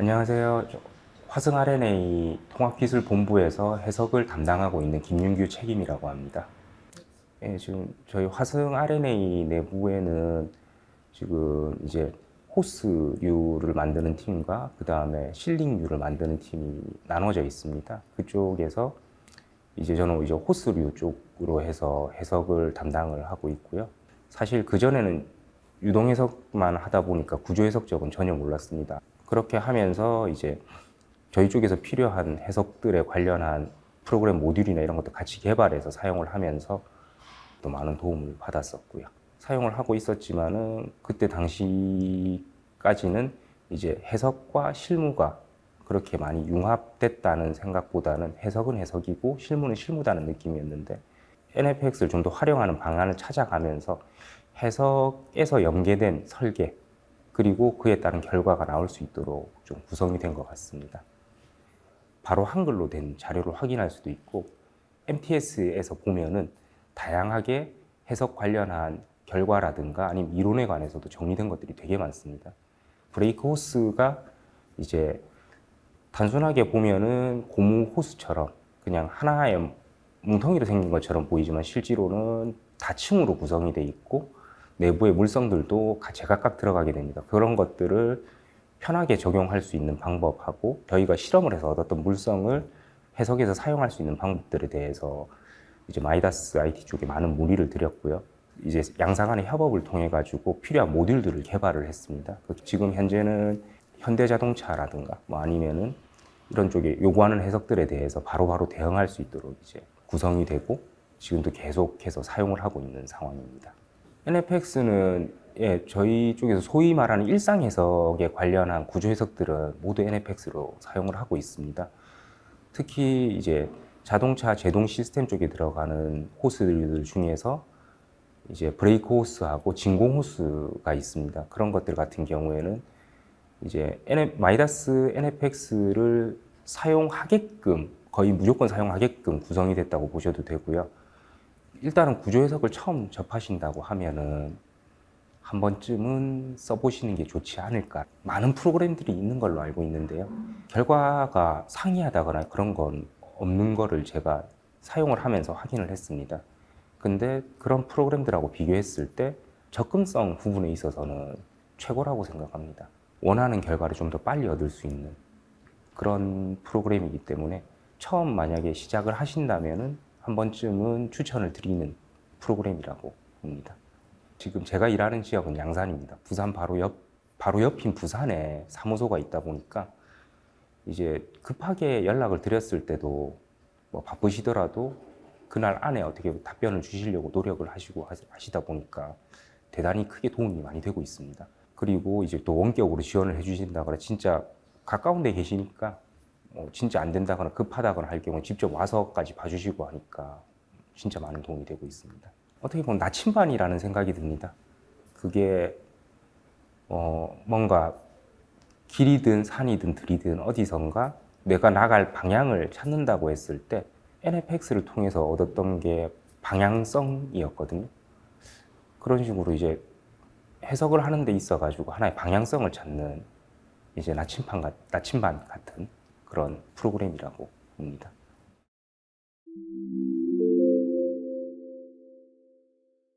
안녕하세요. 저 화승 RNA 통합기술본부에서 해석을 담당하고 있는 김윤규 책임이라고 합니다. 예, 지금 저희 화승 RNA 내부에는 지금 이제 호스류를 만드는 팀과 그 다음에 실링류를 만드는 팀이 나눠져 있습니다. 그쪽에서 이제 저는 이제 호스류 쪽으로 해서 해석을 담당을 하고 있고요. 사실 그 전에는 유동 해석만 하다 보니까 구조 해석 쪽은 전혀 몰랐습니다. 그렇게 하면서 이제 저희 쪽에서 필요한 해석들에 관련한 프로그램 모듈이나 이런 것도 같이 개발해서 사용을 하면서 또 많은 도움을 받았었고요. 사용을 하고 있었지만은 그때 당시까지는 이제 해석과 실무가 그렇게 많이 융합됐다는 생각보다는 해석은 해석이고 실무는 실무다는 느낌이었는데 NFX를 좀 더 활용하는 방안을 찾아가면서 해석에서 연계된 설계 그리고 그에 따른 결과가 나올 수 있도록 좀 구성이 된 것 같습니다. 바로 한글로 된 자료를 확인할 수도 있고 MTS에서 보면은 다양하게 해석 관련한 결과라든가 아니면 이론에 관해서도 정리된 것들이 되게 많습니다. 브레이크 호스가 이제 단순하게 보면은 고무 호스처럼 그냥 하나의 뭉텅이로 생긴 것처럼 보이지만 실제로는 다층으로 구성이 돼 있고 내부의 물성들도 가- 제각각 들어가게 됩니다. 그런 것들을 편하게 적용할 수 있는 방법하고 저희가 실험을 해서 얻었던 물성을 해석해서 사용할 수 있는 방법들에 대해서 이제 마이다스 IT 쪽에 많은 문의를 드렸고요. 이제 양사 간의 협업을 통해 가지고 필요한 모듈들을 개발을 했습니다. 그 지금 현재는 현대자동차라든가 뭐 아니면은 이런 쪽에 요구하는 해석들에 대해서 바로바로 대응할 수 있도록 이제 구성이 되고 지금도 계속해서 사용을 하고 있는 상황입니다. NFX는 예, 저희 쪽에서 소위 말하는 일상 해석에 관련한 구조 해석들은 모두 NFX로 사용을 하고 있습니다. 특히 이제 자동차 제동 시스템 쪽에 들어가는 호스들 중에서 이제 브레이크 호스하고 진공 호스가 있습니다. 그런 것들 같은 경우에는 이제 마이다스 NFX를 사용하게끔 거의 무조건 사용하게끔 구성이 됐다고 보셔도 되고요. 일단은 구조 해석을 처음 접하신다고 하면은 한 번쯤은 써보시는 게 좋지 않을까. 많은 프로그램들이 있는 걸로 알고 있는데요. 결과가 상이하다거나 그런 건 없는 거를 제가 사용을 하면서 확인을 했습니다. 근데 그런 프로그램들하고 비교했을 때 접근성 부분에 있어서는 최고라고 생각합니다. 원하는 결과를 좀 더 빨리 얻을 수 있는 그런 프로그램이기 때문에 처음 만약에 시작을 하신다면은 한 번쯤은 추천을 드리는 프로그램이라고 봅니다. 지금 제가 일하는 지역은 양산입니다. 부산 바로 옆 바로 옆인 부산에 사무소가 있다 보니까 이제 급하게 연락을 드렸을 때도 뭐 바쁘시더라도 그날 안에 어떻게 답변을 주시려고 노력을 하시고 하- 하시다 보니까 대단히 크게 도움이 많이 되고 있습니다. 그리고 이제 또 원격으로 지원을 해주신다거나 진짜 가까운 데 계시니까 뭐 진짜 안 된다거나 급하다거나 할 경우 직접 와서까지 봐주시고 하니까 진짜 많은 도움이 되고 있습니다. 어떻게 보면 나침반이라는 생각이 듭니다. 그게 어 뭔가 길이든 산이든 들이든 어디선가 내가 나갈 방향을 찾는다고 했을 때 NFX를 통해서 얻었던 게 방향성이었거든요. 그런 식으로 이제 해석을 하는 데 있어 가지고 하나의 방향성을 찾는 이제 나침반, 같- 나침반 같은 그런 프로그램이라고 봅니다.